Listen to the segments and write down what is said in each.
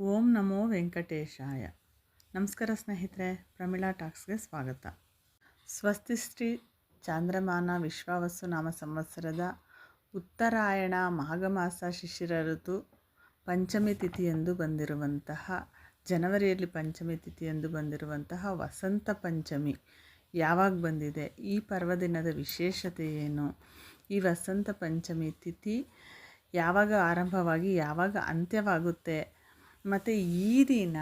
ಓಂ ನಮೋ ವೆಂಕಟೇಶಾಯ. ನಮಸ್ಕಾರ ಸ್ನೇಹಿತರೆ, ಪ್ರಮಿಳಾ ಟಾಕ್ಸ್ಗೆ ಸ್ವಾಗತ. ಸ್ವಸ್ತಿಶ್ರೀ ಚಾಂದ್ರಮಾನ ವಿಶ್ವಾವಸ್ಸು ನಾಮ ಸಂವತ್ಸರದ ಉತ್ತರಾಯಣ ಮಾಘಮಾಸ ಶಿಶಿರ ಋತು ಪಂಚಮಿ ತಿಥಿಯೆಂದು ಬಂದಿರುವಂತಹ, ಜನವರಿಯಲ್ಲಿ ಪಂಚಮಿ ತಿಥಿಯೆಂದು ಬಂದಿರುವಂತಹ ವಸಂತ ಪಂಚಮಿ ಯಾವಾಗ ಬಂದಿದೆ, ಈ ಪರ್ವದಿನದ ವಿಶೇಷತೆ ಏನು, ಈ ವಸಂತ ಪಂಚಮಿ ತಿಥಿ ಯಾವಾಗ ಆರಂಭವಾಗಿ ಯಾವಾಗ ಅಂತ್ಯವಾಗುತ್ತೆ ಮತ್ತು ಈ ದಿನ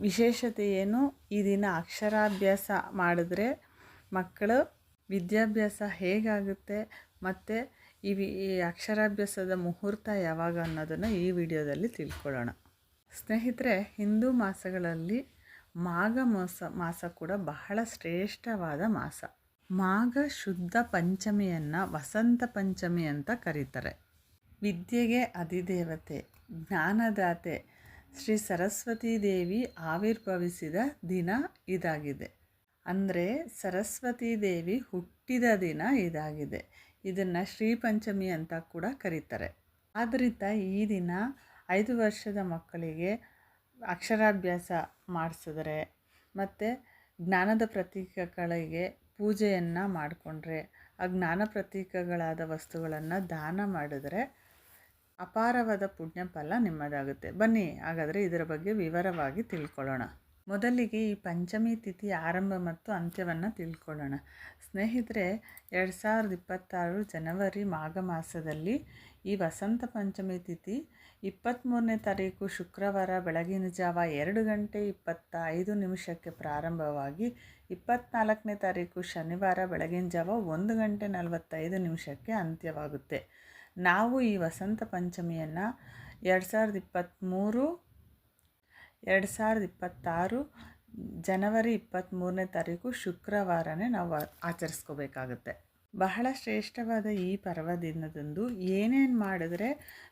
ವಿಶೇಷತೆ ಏನು? ಈ ದಿನ ಅಕ್ಷರಾಭ್ಯಾಸ ಮಾಡಿದ್ರೆ ಮಕ್ಕಳು ವಿದ್ಯಾಭ್ಯಾಸ ಹೇಗಾಗುತ್ತೆ? ಮತ್ತು ಈ ವಿ, ಈ ಅಕ್ಷರಾಭ್ಯಾಸದ ಮುಹೂರ್ತ ಯಾವಾಗ ಅನ್ನೋದನ್ನು ಈ ವಿಡಿಯೋದಲ್ಲಿ ತಿಳ್ಕೊಳ್ಳೋಣ. ಸ್ನೇಹಿತರೆ, ಹಿಂದೂ ಮಾಸಗಳಲ್ಲಿ ಮಾಘ ಮಾಸ ಮಾಸ ಕೂಡ ಬಹಳ ಶ್ರೇಷ್ಠವಾದ ಮಾಸ. ಮಾಘ ಶುದ್ಧ ಪಂಚಮಿಯನ್ನು ವಸಂತ ಪಂಚಮಿ ಅಂತ ಕರೀತಾರೆ. ವಿದ್ಯೆಗೆ ಅಧಿದೇವತೆ, ಜ್ಞಾನದಾತೆ ಶ್ರೀ ಸರಸ್ವತಿ ದೇವಿ ಆವಿರ್ಭವಿಸಿದ ದಿನ ಇದಾಗಿದೆ. ಅಂದರೆ ಸರಸ್ವತಿ ದೇವಿ ಹುಟ್ಟಿದ ದಿನ ಇದಾಗಿದೆ. ಇದನ್ನು ಶ್ರೀ ಪಂಚಮಿ ಅಂತ ಕೂಡ ಕರೀತಾರೆ. ಆದ್ದರಿಂದ ಈ ದಿನ ಐದು ವರ್ಷದ ಮಕ್ಕಳಿಗೆ ಅಕ್ಷರಾಭ್ಯಾಸ ಮಾಡಿಸಿದ್ರೆ ಮತ್ತು ಜ್ಞಾನದ ಪ್ರತೀಕಗಳಿಗೆ ಪೂಜೆಯನ್ನು ಮಾಡಿಕೊಂಡ್ರೆ ಆ ಜ್ಞಾನ ಪ್ರತೀಕಗಳಾದ ವಸ್ತುಗಳನ್ನು ದಾನ ಮಾಡಿದ್ರೆ ಅಪಾರವಾದ ಪುಣ್ಯ ಫಲ ನಿಮ್ಮದಾಗುತ್ತೆ. ಬನ್ನಿ, ಹಾಗಾದರೆ ಇದರ ಬಗ್ಗೆ ವಿವರವಾಗಿ ತಿಳ್ಕೊಳ್ಳೋಣ. ಮೊದಲಿಗೆ ಈ ಪಂಚಮಿ ತಿಥಿ ಆರಂಭ ಮತ್ತು ಅಂತ್ಯವನ್ನು ತಿಳ್ಕೊಳ್ಳೋಣ. ಸ್ನೇಹಿತರೆ, ಎರಡು ಸಾವಿರದ ಇಪ್ಪತ್ತಾರು ಜನವರಿ ಮಾಘ ಮಾಸದಲ್ಲಿ ಈ ವಸಂತ ಪಂಚಮಿ ತಿಥಿ ಇಪ್ಪತ್ತ್ಮೂರನೇ ತಾರೀಕು ಶುಕ್ರವಾರ ಬೆಳಗಿನ ಜಾವ ಎರಡು ಗಂಟೆ ಇಪ್ಪತ್ತ ಐದು ನಿಮಿಷಕ್ಕೆ ಪ್ರಾರಂಭವಾಗಿ ಇಪ್ಪತ್ತ್ನಾಲ್ಕನೇ ತಾರೀಕು ಶನಿವಾರ ಬೆಳಗಿನ ಜಾವ ಒಂದು ಗಂಟೆ ನಲವತ್ತೈದು ನಿಮಿಷಕ್ಕೆ ಅಂತ್ಯವಾಗುತ್ತೆ. ನಾವು ಈ ವಸಂತ ಪಂಚಮಿಯನ್ನು ಎರಡು ಸಾವಿರದ ಇಪ್ಪತ್ತ್ಮೂರು ಎರಡು ಸಾವಿರದ ಇಪ್ಪತ್ತಾರು ಜನವರಿ ಇಪ್ಪತ್ತ್ಮೂರನೇ ತಾರೀಕು ಶುಕ್ರವಾರನೇ ನಾವು ಆಚರಿಸ್ಕೋಬೇಕಾಗುತ್ತೆ. ಬಹಳ ಶ್ರೇಷ್ಠವಾದ ಈ ಪರ್ವದಿನದಂದು ಏನೇನು ಮಾಡಿದ್ರೆ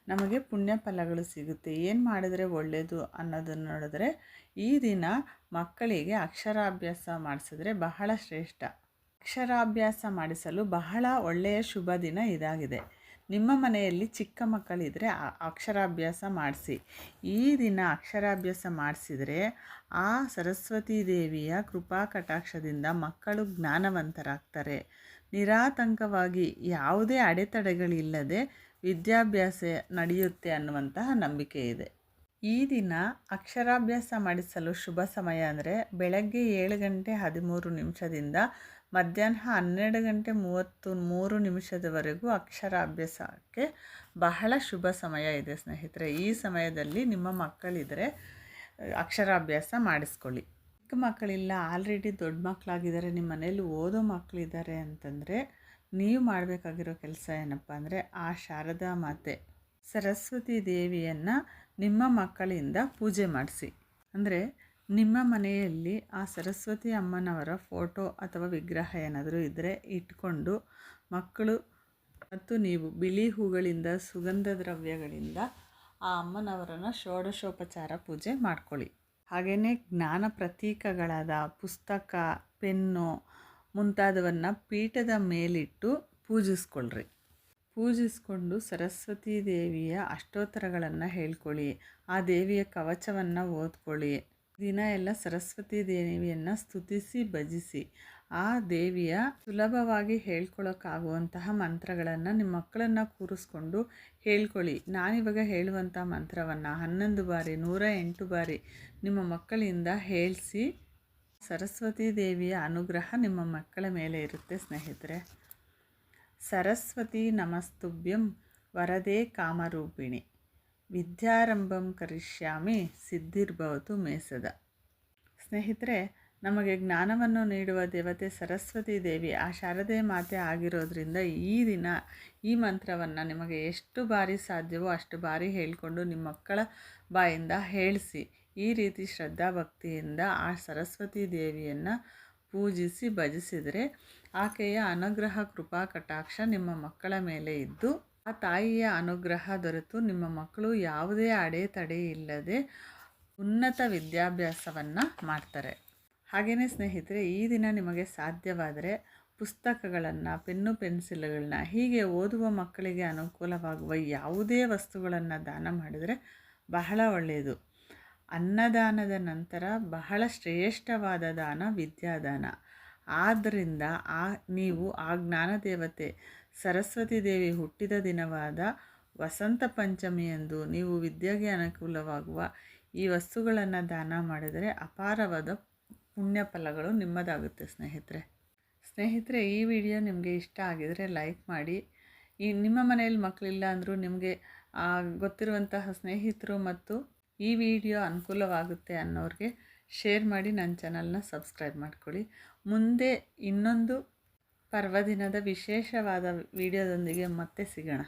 ನಮಗೆ ಪುಣ್ಯ ಫಲಗಳು ಸಿಗುತ್ತೆ, ಏನು ಮಾಡಿದ್ರೆ ಒಳ್ಳೆಯದು ಅನ್ನೋದನ್ನು ನೋಡಿದ್ರೆ ಈ ದಿನ ಮಕ್ಕಳಿಗೆ ಅಕ್ಷರಾಭ್ಯಾಸ ಮಾಡಿಸಿದ್ರೆ ಬಹಳ ಶ್ರೇಷ್ಠ. ಅಕ್ಷರಾಭ್ಯಾಸ ಮಾಡಿಸಲು ಬಹಳ ಒಳ್ಳೆಯ ಶುಭ ದಿನ ಇದಾಗಿದೆ. ನಿಮ್ಮ ಮನೆಯಲ್ಲಿ ಚಿಕ್ಕ ಮಕ್ಕಳಿದ್ದರೆ ಅಕ್ಷರಾಭ್ಯಾಸ ಮಾಡಿಸಿ. ಈ ದಿನ ಅಕ್ಷರಾಭ್ಯಾಸ ಮಾಡಿಸಿದರೆ ಆ ಸರಸ್ವತೀ ದೇವಿಯ ಕೃಪಾ ಕಟಾಕ್ಷದಿಂದ ಮಕ್ಕಳು ಜ್ಞಾನವಂತರಾಗ್ತಾರೆ. ನಿರಾತಂಕವಾಗಿ ಯಾವುದೇ ಅಡೆತಡೆಗಳಿಲ್ಲದೆ ವಿದ್ಯಾಭ್ಯಾಸ ನಡೆಯುತ್ತೆ ಅನ್ನುವಂತಹ ನಂಬಿಕೆ ಇದೆ. ಈ ದಿನ ಅಕ್ಷರಾಭ್ಯಾಸ ಮಾಡಿಸಲು ಶುಭ ಸಮಯ ಅಂದರೆ ಬೆಳಗ್ಗೆ ಏಳು ಗಂಟೆ ಹದಿಮೂರು ನಿಮಿಷದಿಂದ ಮಧ್ಯಾಹ್ನ ಹನ್ನೆರಡು ಗಂಟೆ ಮೂವತ್ತು ಮೂರು ನಿಮಿಷದವರೆಗೂ ಅಕ್ಷರಾಭ್ಯಾಸಕ್ಕೆ ಬಹಳ ಶುಭ ಸಮಯ ಇದೆ ಸ್ನೇಹಿತರೆ. ಈ ಸಮಯದಲ್ಲಿ ನಿಮ್ಮ ಮಕ್ಕಳಿದ್ದರೆ ಅಕ್ಷರಾಭ್ಯಾಸ ಮಾಡಿಸ್ಕೊಳ್ಳಿ. ಚಿಕ್ಕ ಮಕ್ಕಳಿಲ್ಲ, ಆಲ್ರೆಡಿ ದೊಡ್ಡ ಮಕ್ಕಳಾಗಿದ್ದಾರೆ, ನಿಮ್ಮ ಮನೇಲಿ ಓದೋ ಮಕ್ಕಳಿದ್ದಾರೆ ಅಂತಂದರೆ ನೀವು ಮಾಡಬೇಕಾಗಿರೋ ಕೆಲಸ ಏನಪ್ಪ ಅಂದರೆ ಆ ಶಾರದಾ ಮಾತೆ, ಸರಸ್ವತಿ ದೇವಿಯನ್ನು ನಿಮ್ಮ ಮಕ್ಕಳಿಂದ ಪೂಜೆ ಮಾಡಿಸಿ. ಅಂದರೆ ನಿಮ್ಮ ಮನೆಯಲ್ಲಿ ಆ ಸರಸ್ವತಿ ಅಮ್ಮನವರ ಫೋಟೋ ಅಥವಾ ವಿಗ್ರಹ ಏನಾದರೂ ಇದ್ದರೆ ಇಟ್ಕೊಂಡು ಮಕ್ಕಳು ಮತ್ತು ನೀವು ಬಿಳಿ ಹೂಗಳಿಂದ, ಸುಗಂಧ ದ್ರವ್ಯಗಳಿಂದ ಆ ಅಮ್ಮನವರನ್ನು ಷೋಡಶೋಪಚಾರ ಪೂಜೆ ಮಾಡ್ಕೊಳ್ಳಿ. ಹಾಗೆಯೇ ಜ್ಞಾನ ಪ್ರತೀಕಗಳಾದ ಪುಸ್ತಕ, ಪೆನ್ನು ಮುಂತಾದವನ್ನು ಪೀಠದ ಮೇಲಿಟ್ಟು ಪೂಜಿಸ್ಕೊಳ್ರಿ. ಪೂಜಿಸ್ಕೊಂಡು ಸರಸ್ವತಿ ದೇವಿಯ ಅಷ್ಟೋತ್ತರಗಳನ್ನು ಹೇಳ್ಕೊಳ್ಳಿ. ಆ ದೇವಿಯ ಕವಚವನ್ನು ಓದ್ಕೊಳ್ಳಿ. ದಿನ ಎಲ್ಲ ಸರಸ್ವತಿ ದೇವಿಯನ್ನು ಸ್ತುತಿಸಿ, ಭಜಿಸಿ. ಆ ದೇವಿಯ ಸುಲಭವಾಗಿ ಹೇಳ್ಕೊಳ್ಳೋಕ್ಕಾಗುವಂತಹ ಮಂತ್ರಗಳನ್ನು ನಿಮ್ಮ ಮಕ್ಕಳನ್ನು ಕೂರಿಸ್ಕೊಂಡು ಹೇಳ್ಕೊಳ್ಳಿ. ನಾನಿವಾಗ ಹೇಳುವಂಥ ಮಂತ್ರವನ್ನು ಹನ್ನೊಂದು ಬಾರಿ, ನೂರ ಎಂಟು ಬಾರಿ ನಿಮ್ಮ ಮಕ್ಕಳಿಂದ ಹೇಳಿಸಿ, ಸರಸ್ವತಿ ದೇವಿಯ ಅನುಗ್ರಹ ನಿಮ್ಮ ಮಕ್ಕಳ ಮೇಲೆ ಇರುತ್ತೆ ಸ್ನೇಹಿತರೆ. ಸರಸ್ವತಿ ನಮಸ್ತುಭ್ಯಂ ವರದೇ ಕಾಮರೂಪಿಣಿ. ವಿದ್ಯಾರಂಭಂ ಕರಿಷ್ಯಾಮಿ ಸಿದ್ಧಿರ್ಭವತು ಮೇಸದ. ಸ್ನೇಹಿತರೆ, ನಮಗೆ ಜ್ಞಾನವನ್ನು ನೀಡುವ ದೇವತೆ ಸರಸ್ವತಿ ದೇವಿ ಆ ಶಾರದೆ ಮಾತೆ ಆಗಿರೋದ್ರಿಂದ ಈ ದಿನ ಈ ಮಂತ್ರವನ್ನು ನಿಮಗೆ ಎಷ್ಟು ಬಾರಿ ಸಾಧ್ಯವೋ ಅಷ್ಟು ಬಾರಿ ಹೇಳಿಕೊಂಡು ನಿಮ್ಮ ಮಕ್ಕಳ ಬಾಯಿಂದ ಹೇಳಿಸಿ, ಈ ರೀತಿ ಶ್ರದ್ಧಾ ಭಕ್ತಿಯಿಂದ ಆ ಸರಸ್ವತಿ ದೇವಿಯನ್ನು ಪೂಜಿಸಿ, ಭಜಿಸಿದರೆ ಆಕೆಯ ಅನುಗ್ರಹ ಕೃಪಾ ಕಟಾಕ್ಷ ನಿಮ್ಮ ಮಕ್ಕಳ ಮೇಲೆ ಇದ್ದು, ಆ ತಾಯಿಯ ಅನುಗ್ರಹ ದೊರೆತು. ನಿಮ್ಮ ಮಕ್ಕಳು ಯಾವುದೇ ಅಡೆತಡೆ ಇಲ್ಲದೆ ಉನ್ನತ ವಿದ್ಯಾಭ್ಯಾಸವನ್ನು ಮಾಡ್ತಾರೆ. ಹಾಗೆಯೇ ಸ್ನೇಹಿತರೆ, ಈ ದಿನ ನಿಮಗೆ ಸಾಧ್ಯವಾದರೆ ಪುಸ್ತಕಗಳನ್ನು, ಪೆನ್ನು, ಪೆನ್ಸಿಲ್ಗಳನ್ನ, ಹೀಗೆ ಓದುವ ಮಕ್ಕಳಿಗೆ ಅನುಕೂಲವಾಗುವ ಯಾವುದೇ ವಸ್ತುಗಳನ್ನು ದಾನ ಮಾಡಿದರೆ ಬಹಳ ಒಳ್ಳೆಯದು. ಅನ್ನದಾನದ ನಂತರ ಬಹಳ ಶ್ರೇಷ್ಠವಾದ ದಾನ ವಿದ್ಯಾದಾನ. ಆದ್ದರಿಂದ ಆ ನೀವು ಆ ಜ್ಞಾನದೇವತೆ ಸರಸ್ವತಿ ದೇವಿ ಹುಟ್ಟಿದ ದಿನವಾದ ವಸಂತ ಪಂಚಮಿಯಂದು ನೀವು ವಿದ್ಯೆಗೆ ಅನುಕೂಲವಾಗುವ ಈ ವಸ್ತುಗಳನ್ನು ದಾನ ಮಾಡಿದರೆ ಅಪಾರವಾದ ಪುಣ್ಯ ಫಲಗಳು ನಿಮ್ಮದಾಗುತ್ತೆ ಸ್ನೇಹಿತರೆ. ಸ್ನೇಹಿತರೆ, ಈ ವಿಡಿಯೋ ನಿಮಗೆ ಇಷ್ಟ ಆಗಿದರೆ ಲೈಕ್ ಮಾಡಿ. ಈ ನಿಮ್ಮ ಮನೆಯಲ್ಲಿ ಮಕ್ಕಳಿಲ್ಲ ಅಂದರೂ ನಿಮಗೆ ಗೊತ್ತಿರುವಂತಹ ಸ್ನೇಹಿತರು ಮತ್ತು ಈ ವಿಡಿಯೋ ಅನುಕೂಲವಾಗುತ್ತೆ ಅನ್ನೋರಿಗೆ ಶೇರ್ ಮಾಡಿ ನನ್ನ ಚಾನಲ್ನ ಸಬ್ಸ್ಕ್ರೈಬ್ ಮಾಡ್ಕೊಳ್ಳಿ. ಮುಂದೆ ಇನ್ನೊಂದು ಪರ್ವದಿನದ ವಿಶೇಷವಾದ ವಿಡಿಯೋದೊಂದಿಗೆ ಮತ್ತೆ ಸಿಗೋಣ.